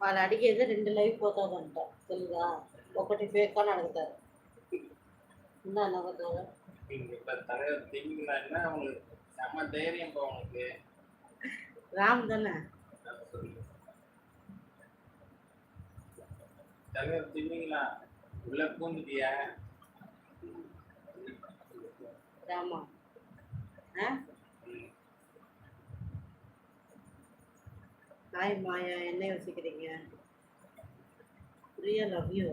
వాళ్ళు అడిగేది రెండు లైవ్ పోతుందంట తెలుసా ఒకటి ఫేక్ అని అడుగుతారు என்ன நகர்ந்தாங்க இங்க இப்ப தலைவர் திங்கலன்னா அவங்களுக்கு செம தைரியம் இப்போ அவனுக்கு ராம் தானே அதான் சொல்லு. தலைவர் திமிங்களா உள்ள பூந்துட்டியா ராமா ஆ ஹாய் மாயா என்ன யோசிக்கிறீங்க? பிரியா லவ் யூ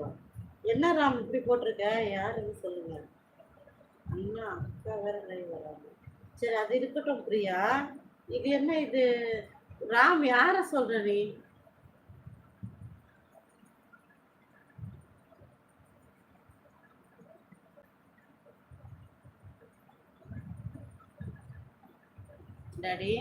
என்ன ராம் இப்படி போட்டிருக்க? யாருன்னு சொல்லுங்க. அண்ணா அக்கா வேற லைவ் வராங்க. சரி அது இருக்கட்டும் பிரியா. இது என்ன இது? ராம் யார சொல்ற நீ? டாடி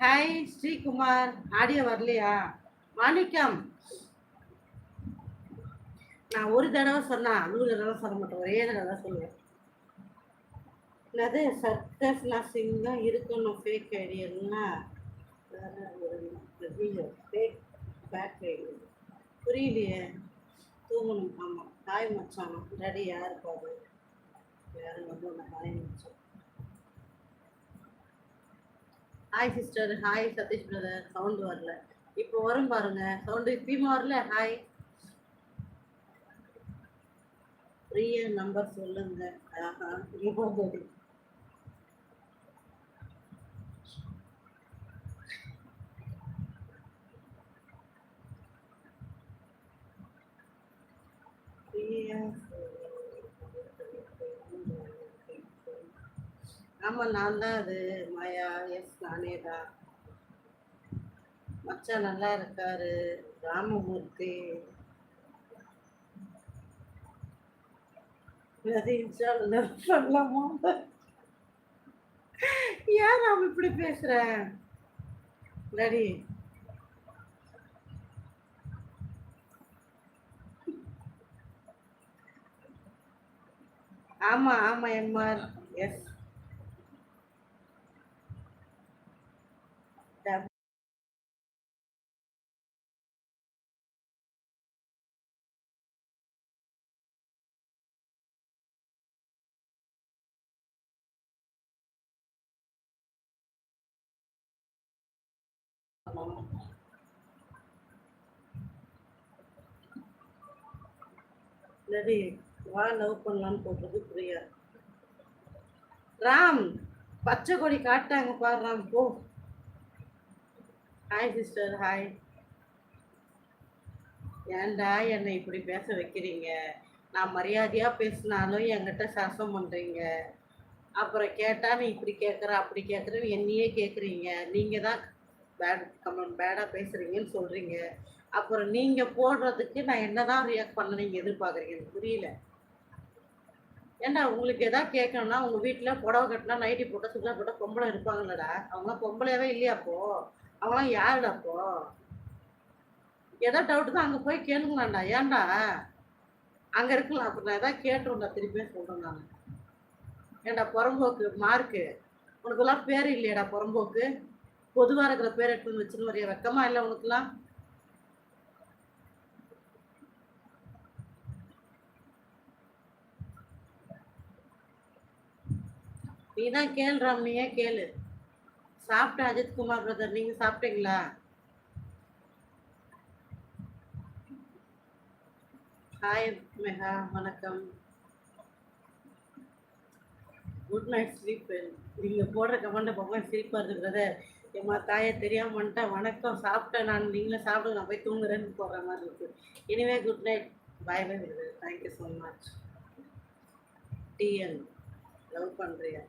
ஹாய் ஸ்ரீகுமார் ஆடியோ வரலையா? மாணிக்கம் நான் ஒரு தடவை சொன்னா நூறு தடவை சொல்ல மாட்டேன். ஒரே தடவை தான் சொல்லுவேன். என்னது? சர்க்கஸ் நர்சிங் தான் இருக்கணும். ஃபேக் ஐடியன்னா ஃபேக் பேக் ஐடியா புரியலையே. தூங்கணும். ஆமாம் தாய் மச்சான். ரெடி யாருக்கு வேறு வந்து ஒன்று தாய் மச்சான் hi sister hi Sathish brother sound வரல. இப்போ வரும் பாருங்க. சவுண்டு இப்பயும் வரல. ஹாய் ஃப்ரீய நம்பர் சொல்லுங்க. ஆஹா இப்போ போகுது பிரியா ஆமா நான் தான் அது. மாயா எஸ் நானே தான் மச்சான் நல்லா இருக்காரு. ராமமூர்த்தி அது இன்ஸ்டால பண்ணலாமா? ஏன் ராம் இப்படி பேசுற? ரெடி ஆமா ஆமா எம்ஆர் எஸ். ரெடி வா லவ் பண்ணலான்னு போடுறது பிரியா. ராம் பச்சை கொடி காட்டாங்க பாரு ராம் போ. ஹாய் சிஸ்டர் ஹாய் ஏன்டா என்னை இப்படி பேச வைக்கிறீங்க? நான் மரியாதையாக பேசினாலும் என்கிட்ட சாசம் பண்ணுறீங்க அப்புறம் கேட்டால் நீ இப்படி கேட்குற அப்படி கேட்குற என்னையே கேட்குறீங்க நீங்கள் தான் பேட் கமெண்ட் பேடாக பேசுகிறீங்கன்னு சொல்கிறீங்க அப்புறம் நீங்கள் போடுறதுக்கு நான் என்னதான் ரியாக்ட் பண்ண நீங்க எதிர்பார்க்குறீங்க? எனக்கு புரியல. ஏன்டா உங்களுக்கு எதாவது கேட்கணும்னா உங்கள் வீட்டில் புடவை கட்டினா நைட்டி போட்டால் சுடிதார் போட்டால் பொம்பளை இருப்பாங்கல்லடா. அவங்களாம் பொம்பளையாவே இல்லையா அப்போ? அவங்களாம் யாருடா அப்போ? ஏதோ டவுட் தான் அங்கே போய் கேளுங்களாண்டா. ஏன்டா? அங்கே இருக்கலாம். அப்போ நான் எதாவது கேட்டுருண்டா திருப்பியும் சொல்கிறேன் நான். ஏன்டா புறம்போக்கு மார்க்கு உனக்குலாம் பேர் இல்லையாடா புறம்போக்கு. பொதுவாக இருக்கிற பேர் எடுத்துன்னு வந்து வச்சுன்னு வரைய வெக்கமா இல்லை உனக்குலாம்? நீ தான் கேள் ராம் கேளு. சாப்பிட்ட அஜித் குமார் பிரதர் நீங்க சாப்பிட்டீங்களா? ஹாய் மெகா வணக்கம். குட் நைட் ஸ்லீப் நீங்கள் போடுற கமெண்ட்டை பார்க்க சிரிப்பாக இருக்குது பிரதர் ஏம்மா தாயை தெரியாம வந்துட்டேன் வணக்கம். சாப்பிட்டேன் நான் நீங்களும் சாப்பிடுங்க நான் போய் தூங்குறேன்னு போடுற மாதிரி இருக்கு. Anyway good night bye bye brother thank you so much T N love பண்ணுறியா